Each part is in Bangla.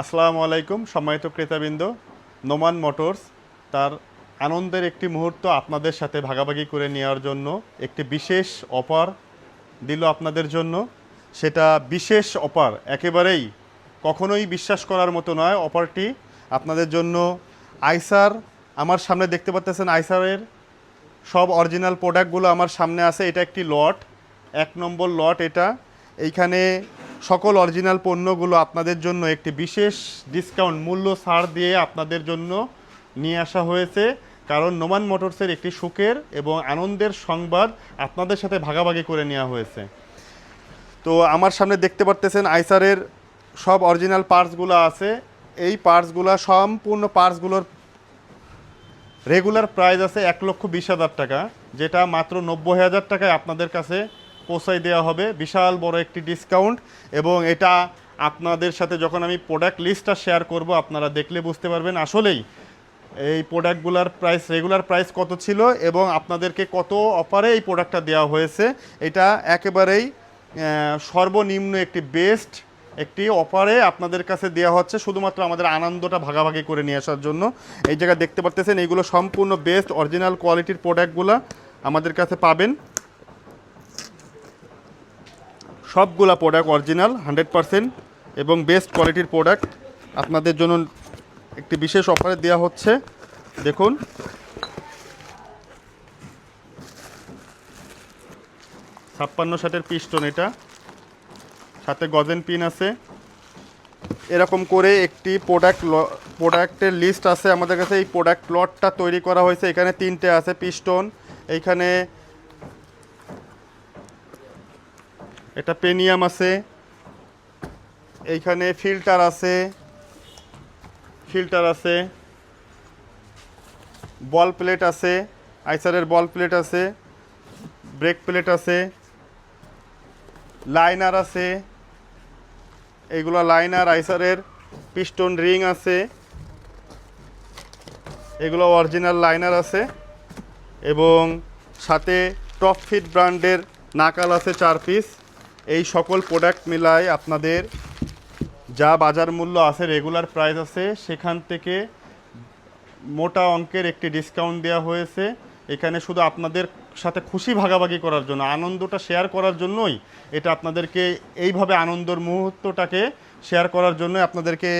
আসসালামু আলাইকুম, সম্মানিত ক্রেতাবৃন্দ। নোমান মোটরস, তার আনন্দের একটি মুহূর্ত আপনাদের সাথে ভাগাভাগি করে নেওয়ার জন্য একটি বিশেষ অফার দিল আপনাদের জন্য। সেটা বিশেষ অফার, একেবারেই কখনোই বিশ্বাস করার মতো নয় অফারটি। আপনাদের জন্য আইসার, আমার সামনে দেখতে পাচ্ছেন আইসারের সব অরিজিনাল প্রোডাক্টগুলো আমার সামনে আছে। এটা একটি লট, এক নম্বর লট এটা। এইখানে সকল অরিজিনাল পণ্যগুলো আপনাদের জন্য একটি বিশেষ ডিসকাউন্ট মূল্য ছাড় দিয়ে আপনাদের জন্য নিয়ে আসা হয়েছে। কারণ নোমান মোটরসের একটি সুখের এবং আনন্দের সংবাদ আপনাদের সাথে ভাগাভাগি করে নেওয়া হয়েছে। তো আমার সামনে দেখতে পারতেছেন আইসারের সব অরিজিনাল পার্টসগুলো আছে। এই পার্টসগুলো সম্পূর্ণ পার্টসগুলোর রেগুলার প্রাইস আছে এক লক্ষ বিশ হাজার টাকা, যেটা মাত্র নব্বই হাজার টাকায় আপনাদের কাছে পৌঁছাই দেওয়া হবে। বিশাল বড় একটি ডিসকাউন্ট এবং এটা আপনাদের সাথে যখন আমি প্রোডাক্ট লিস্টটা শেয়ার করব, আপনারা দেখলে বুঝতে পারবেন। আসলেই এই প্রোডাক্টগুলোর প্রাইস রেগুলার প্রাইস কত ছিল এবং আপনাদেরকে কত অফারে এই প্রোডাক্টটা দেওয়া হয়েছে। এটা একেবারেই সর্বনিম্ন একটি বেস্ট একটি অফারে আপনাদের কাছে দেওয়া হচ্ছে, শুধুমাত্র আমাদের আনন্দটা ভাগাভাগি করে নিয়ে আসার জন্য। এই জায়গায় দেখতে পারতেছেন, এইগুলো সম্পূর্ণ বেস্ট অরিজিনাল কোয়ালিটির প্রোডাক্টগুলো আমাদের কাছে পাবেন। সবগুলা প্রোডাক্ট অরিজিনাল হান্ড্রেড পারসেন্ট এবং বেস্ট কোয়ালিটির প্রোডাক্ট আপনাদের জন্য একটি বিশেষ অফারে দেওয়া হচ্ছে। দেখুন। ছাপ্পান্ন ষাটের পিস্টন এটা। সাথে গজেন পিন আছে। এরকম করে একটি প্রোডাক্ট প্রোডাক্টের লিস্ট আছে। আমাদের কাছে এই প্রোডাক্ট লটটা তৈরি করা হয়েছে। এখানে তিনটে আছে পিস্টন এইখানে এটা পেনিয়াম আছে। এইখানে ফিল্টার আছে। ফিল্টার আছে। বল প্লেট আছে। আইসারের বল প্লেট আছে। ব্রেক প্লেট আছে। লাইনার আছে। এইগুলো লাইনার, আইসারের পিস্টন রিং আছে। এগুলো অরিজিনাল লাইনার আছে। এবং সাথে টপ ফিট ব্র্যান্ডের নাকাল আছে চার পিস। এই সকল প্রোডাক্ট মেলায় আপনাদের যা বাজার মূল্য আছে রেগুলার প্রাইস আছে, সেখান থেকে মোটা অঙ্কের একটি ডিসকাউন্ট দেওয়া হয়েছে। এখানে শুধু আপনাদের সাথে খুশি ভাগাভাগি করার জন্য, আনন্দটা শেয়ার করার জন্যই এটা আপনাদেরকে এইভাবে আনন্দর মুহূর্তটাকে শেয়ার করার জন্য আপনাদেরকে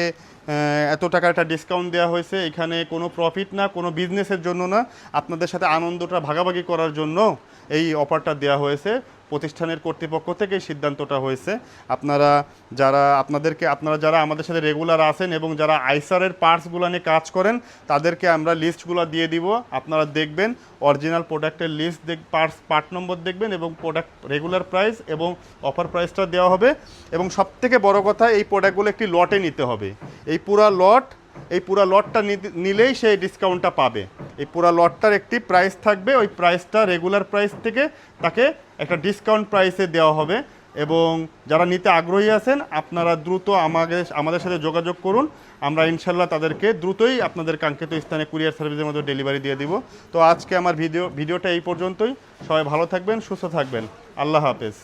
এত টাকা একটা ডিসকাউন্ট দেওয়া হয়েছে। এখানে কোনো প্রফিট না, কোনো বিজনেসের জন্য না, আপনাদের সাথে আনন্দটা ভাগাভাগি করার জন্য এই অফারটা দেওয়া হয়েছে। প্রতিষ্ঠানের কর্তৃপক্ষ থেকে সিদ্ধান্তটা হয়েছে। আপনারা যারা, আপনাদেরকে, আপনারা যারা আমাদের সাথে রেগুলার আছেন এবং যারা আইসারের পার্টসগুলো নিয়ে কাজ করেন, তাদেরকে আমরা লিস্টগুলো দিয়ে দিব। আপনারা দেখবেন, অরিজিনাল প্রোডাক্টের লিস্ট দেখ, পার্টস, পার্ট নম্বর দেখবেন এবং প্রোডাক্ট রেগুলার প্রাইস এবং অফার প্রাইসটা দেওয়া হবে। এবং সবথেকে বড় কথা, এই প্রোডাক্টগুলো একটি লটে নিতে হবে। এই পুরা লট এই পুরা লটটা নিলেই সেই ডিসকাউন্টটা পাবে। এই পুরা লটটার একটি প্রাইস থাকবে, ওই প্রাইসটা রেগুলার প্রাইস থেকে তাকে একটা ডিসকাউন্ট প্রাইসে দেওয়া হবে। এবং যারা নিতে আগ্রহী আছেন, আপনারা দ্রুত আমাদের আমাদের সাথে যোগাযোগ করুন। আমরা ইনশাল্লাহ তাদেরকে দ্রুতই আপনাদের কাঙ্ক্ষিত স্থানে কুরিয়ার সার্ভিসের মধ্যে ডেলিভারি দিয়ে দিব। তো আজকে আমার ভিডিও, ভিডিওটা এই পর্যন্তই। সবাই ভালো থাকবেন, সুস্থ থাকবেন। আল্লাহ হাফেজ।